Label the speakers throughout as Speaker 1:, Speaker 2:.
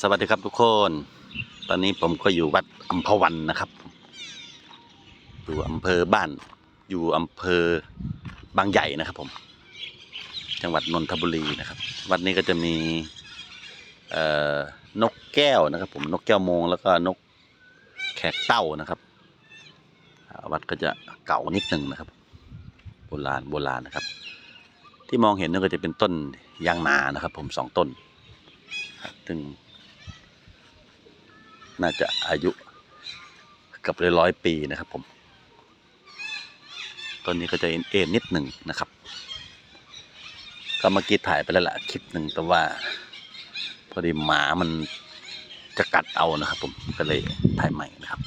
Speaker 1: สวัสดีครับทุกคน ตอนนี้ผมก็อยู่วัดอัมพวันนะครับอยู่อำเภอบ้าน อยู่อำเภอบางใหญ่นะครับผม จังหวัดนนทบุรีนะครับ วัดนี้ก็จะมีนกแก้วนะครับ ผมนกแก้วมงแล้วก็นกแขกเต้านะครับ วัดก็จะเก่านิดหนึ่งนะครับ โบราณโบราณนะครับ ที่มองเห็นนั่นก็จะเป็นต้นยางนานะครับ ผมสองต้น ซึ่ง น่าจะอายุเกับเลยร้อยปีนะครับผมต้นนี้ก็จะเอ็นนิดหนึ่งนะครับ ก็เมื่อกี้ถ่ายไปแล้วล่ะคลิปหนึ่งแต่ว่า พอดีหมามันจะกัดเอานะครับ ผมก็เลยถ่ายใหม่นะครับ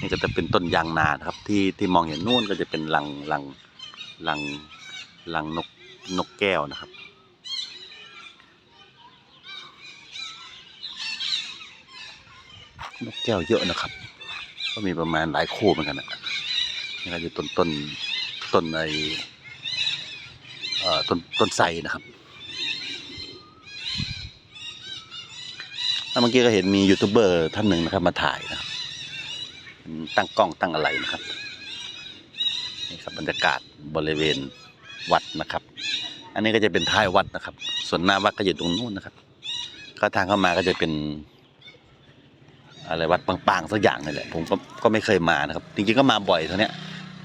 Speaker 1: นี่ก็จะเป็นต้นยางนานะครับ ที่ที่มองเห็นนู่นก็จะเป็นรังรังรังรังนกนกแก้วนะครับ นกแก้วเยอะนะครับ ก็มีประมาณหลายคู่เหมือนกันนะนี่ก็จะต้นต้นต้นไอเอ่อต้นต้นไทรนะครับแล้วเมื่อกี้ก็เห็นมียูทูบเบอร์ท่านหนึ่งนะครับ มาถ่ายนะครับตั้งกล้องตั้งอะไรนะครับนี่ครับบรรยากาศบริเวณวัดนะครับ อันนี้ก็จะเป็นท้ายวัดนะครับ ส่วนหน้าวัดก็อยู่ตรงนู้นนะครับ ก็ทางเข้ามาก็จะเป็น อะไรวัดปังๆสักอย่างนี่แหละผมก็ก็ไม่เคยมานะครับ จริงๆก็มาบ่อยเท่านี้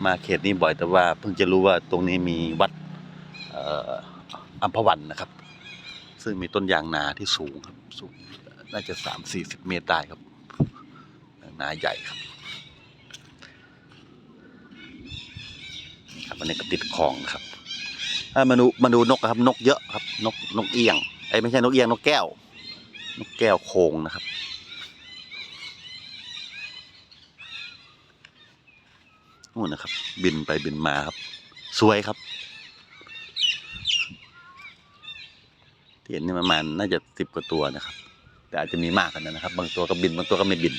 Speaker 1: มาเขตนี้บ่อยแต่ว่าเพิ่งจะรู้ว่าตรงนี้มีวัดอัมพวันนะครับ ซึ่งมีต้นยางนาที่สูงครับสูงน่าจะสามสี่สิบเมตรได้ครับนาใหญ่ครับครับอันนี้ก็ติดคลองครับมาดูมาดูนกครับ นกเยอะครับ นกนกเอียงไอ้ไม่ใช่นกเอียงนกแก้ว นกแก้วโคงนะครับ นู่นนะครับ บินไปบินมาครับ สวยครับที่เห็นนี่ประมาณน่าจะสิบกว่าตัวนะครับ แต่อาจจะมีมากกว่านั้นนะครับ บางตัวก็บินบางตัวก็ไม่บิน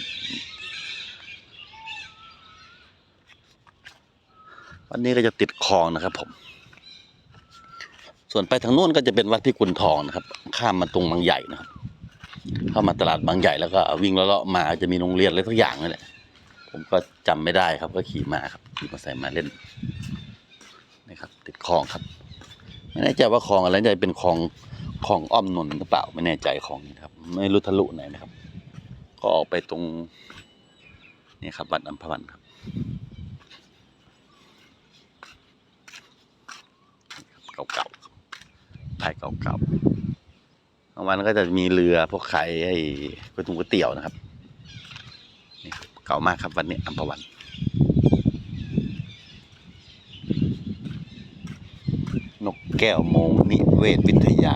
Speaker 1: วันนี้ก็จะติดคลองนะครับ ผม ส่วนไปทางนู้นก็จะเป็นวัดพิกุลทองนะครับ ข้ามมาตรงบางใหญ่นะครับเข้ามาตลาดบางใหญ่แล้วก็วิ่งเลาะมาจะมีโรงเรียนอะไรทุกอย่างนั่นแหละผมก็จำไม่ได้ครับก็ขี่มาครับ ขี่มาใส่มาเล่นนี่ครับ ติดคลองครับ ไม่แน่ใจว่าคลองอะไรจะเป็นคลองคลองอ้อมนนหรือเปล่าไม่แน่ใจคลองนี้ครับ ไม่รู้ทะลุไหนนะครับ ก็ออกไปตรงนี่ครับวัดอัมพวันครับเก่าๆครับถ่ายเก่าๆบางวันก็จะมีเรือพวกขายไอ้ก๋วยตี๋ยวก๋วยเตี๋ยวนะครับ นี่ครับ เก่ามากครับวันนี้อัมพวัน นก แก้วโมงนิเวศวิทยา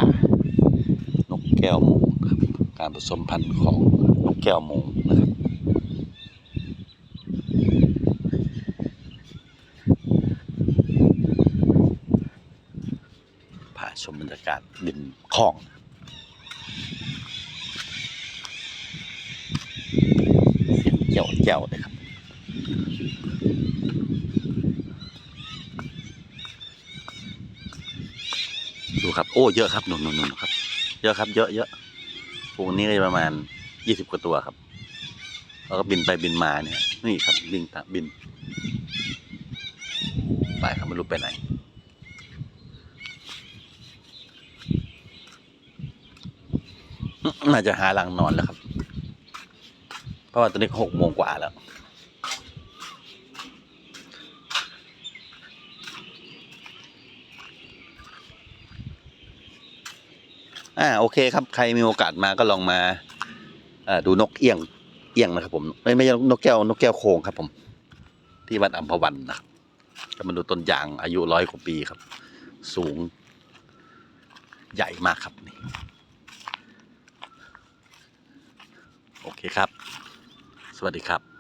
Speaker 1: นกแก้วโมงครับการผสมพันธุ์ของนกแก้วโมงนะครับพาชมบรรยากาศริมคลองเสียงเจ้าเจ้าเลยครับ ดู ครับ โอ้ เยอะครับหนุ่นนุ่นๆๆครับ เยอะครับ เยอะเยอะฝูงนี้ก็ประมาณยี่สิบกว่าตัวครับแล้วก็บินไปบินมาเนี่ย นี่ครับบินตามบิน ไปครับไม่รู้ไปไหน น่าจะหาหลังนอนแล้วครับ เพราะว่าตอนนี้ก็หกโมงกว่าแล้ว อ่าโอเคครับใครมีโอกาสมาก็ลองมาอ่อดูนกเอี้ยงเอี้ยงนะครับ ผมไม่ไม่ใช่นกแก้วนกแก้วโคงครับ ผม ที่วัดอัมพวันนะครับก็มาดูต้นยางอายุร้อยกว่าปีครับ สูง ใหญ่มากครับนี่โอเคครับ สวัสดีครับ